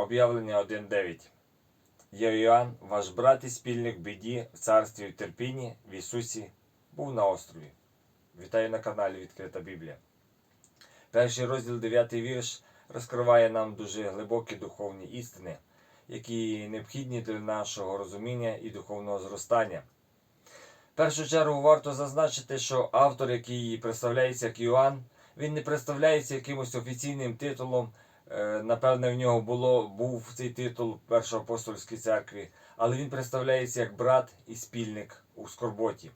Об'явлення 1.9. Я Іоанн, ваш брат і спільник в біді, в царстві і терпінні в Ісусі, був на острові. Вітаю на каналі Відкрита Біблія. Перший розділ, 9 вірш, розкриває нам дуже глибокі духовні істини, які необхідні для нашого розуміння і духовного зростання. В першу чергу варто зазначити, що автор, який представляється як Іоанн, він не представляється якимось офіційним титулом. Е, Напевне, в нього було, був цей титул в Першоапостольській церкві, але він представляється як брат і спільник у скорботі.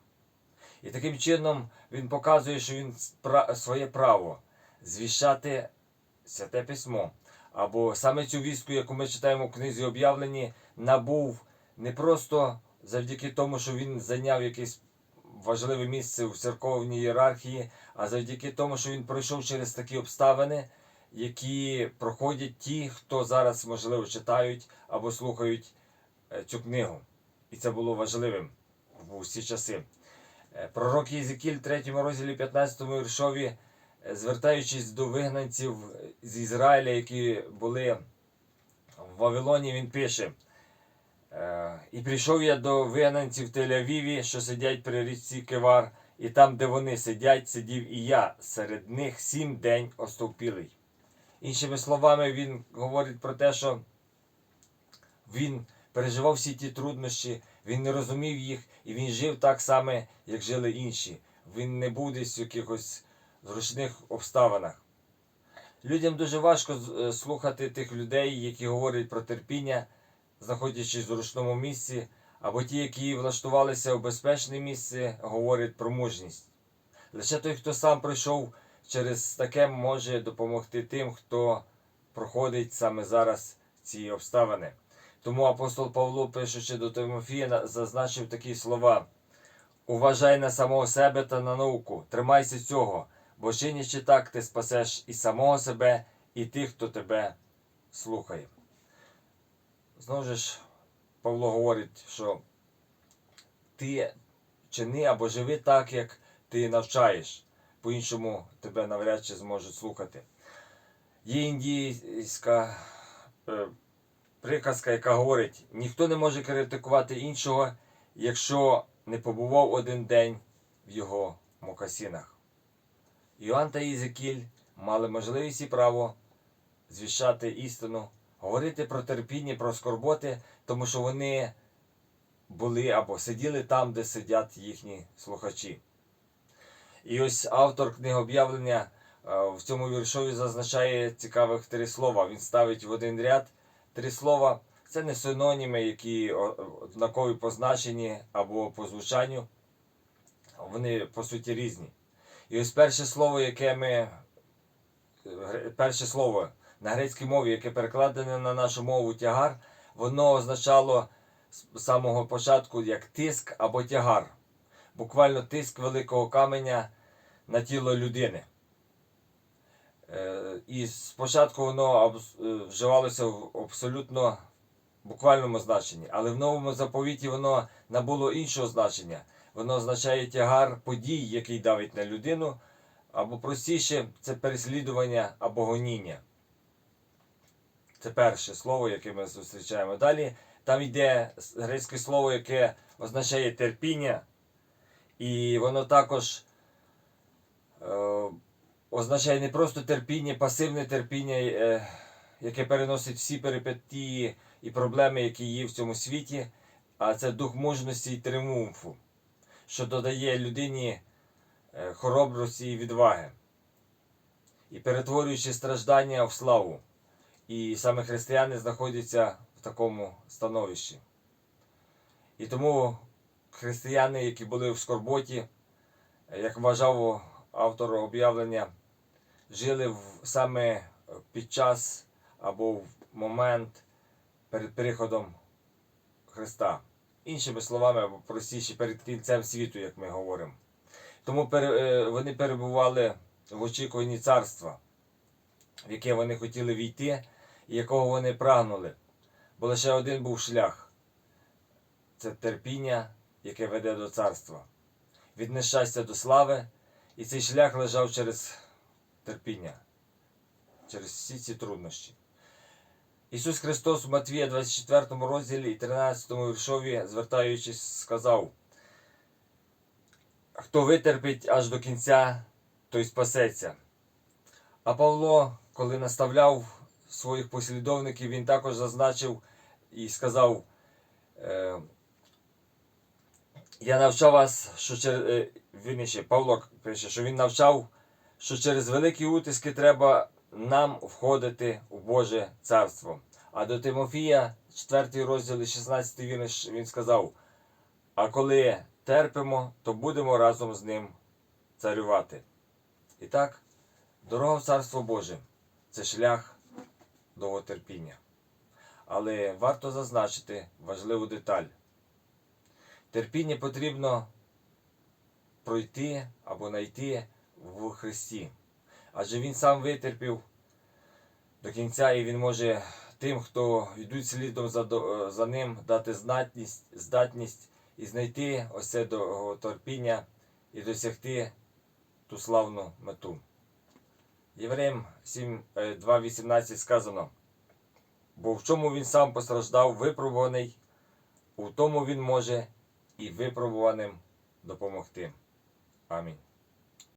І таким чином він показує, що він своє право звіщати святе письмо. Або саме цю вістку, яку ми читаємо в книзі об'явлені, набув не просто завдяки тому, що він зайняв якесь важливе місце в церковній ієрархії, а завдяки тому, що він пройшов через такі обставини, які проходять ті, хто зараз, можливо, читають або слухають е, цю книгу. І це було важливим в усі часи. Е, Пророк Єзекіль, 3 розділі 15 віршові, е, звертаючись до вигнанців з Ізраїля, які були в Вавилоні, він пише. І прийшов я до вигнанців Тель-Авіві, що сидять при річці Кевар, і там, де вони сидять, сидів і я, серед них сім день остовпілий. Іншими словами, він говорить про те, що він переживав всі ті труднощі, він не розумів їх, і він жив так само, як жили інші. Він не був десь в якихось зручних обставинах. Людям дуже важко е, слухати тих людей, які говорять про терпіння, знаходячись в зручному місці, або ті, які влаштувалися в безпечне місце, говорять про мужність. Лише той, хто сам пройшов через таке, може допомогти тим, хто проходить саме зараз ці обставини. Тому апостол Павло, пишучи до Тимофія, зазначив такі слова: Уважай на самого себе та на науку, тримайся цього, бо чинячи так, ти спасеш і самого себе, і тих, хто тебе слухає. Знову ж, Павло говорить, що ти чини або живи так, як ти навчаєш, по-іншому тебе навряд чи зможуть слухати. Є індійська е, приказка, яка говорить: ніхто не може критикувати іншого, якщо не побував один день в його мокасінах. Іоанн та Єзекіль мали можливість і право звіщати істину, говорити про терпіння, про скорботи, тому що вони були або сиділи там, де сидять їхні слухачі. І ось автор книги об'явлення е, в цьому віршові зазначає цікавих три слова. Він ставить в один ряд три слова. Це не синоніми, які однакові по значенні або по звучанню. Вони по суті різні. І ось перше слово, яке ми. Перше слово на грецькій мові, яке перекладене на нашу мову тягар, воно означало з самого початку як тиск або тягар. Буквально тиск великого каменя на тіло людини. Е, І спочатку воно е, вживалося в абсолютно буквальному значенні, але в новому заповіті воно набуло іншого значення. Воно означає тягар подій, який давить на людину, або простіше це переслідування або гоніння. Це перше слово, яке ми зустрічаємо. Далі там йде грецьке слово, яке означає терпіння, і воно також означає не просто терпіння, пасивне терпіння, е, яке переносить всі перипетії і проблеми, які є в цьому світі, а це дух мужності і триумфу, що додає людині е, хоробрості і відваги, і перетворюючи страждання в славу. І саме християни знаходяться в такому становищі. І тому християни, які були в скорботі, як вважав автор об'явлення, жили в, саме під час або в момент перед приходом Христа. Іншими словами, або простіше, перед кінцем світу, як ми говоримо. Тому е, вони перебували в очікуванні царства, в яке вони хотіли війти, і якого вони прагнули. Бо лише один був шлях це терпіння, яке веде до царства. Від нещастя до слави, і цей шлях лежав через терпіння, через всі ці труднощі. Ісус Христос в Матвія 24 розділі і 13 віршові, звертаючись, сказав: Хто витерпить аж до кінця, той спасеться. А Павло, коли наставляв своїх послідовників, він також зазначив і сказав: е, Я навчав вас, що через вірніше, Павло пише, що він навчав, що через великі утиски треба нам входити у Боже царство. А до Тимофія, 4 розділ, 16 вірш, він сказав: А коли терпимо, то будемо разом з ним царювати. І так, дорога в Царство Боже це шлях довготерпіння. Але варто зазначити важливу деталь. Терпіння потрібно пройти або знайти в Христі. Адже Він сам витерпів до кінця, і Він може тим, хто йдуть слідом за, за ним, дати здатність, здатність і знайти ось це довготерпіння і досягти ту славну мету. Євреям 7, е, 2.18 сказано, бо в чому він сам постраждав, випробуваний, у тому він може і випробуваним допомогти. Амінь.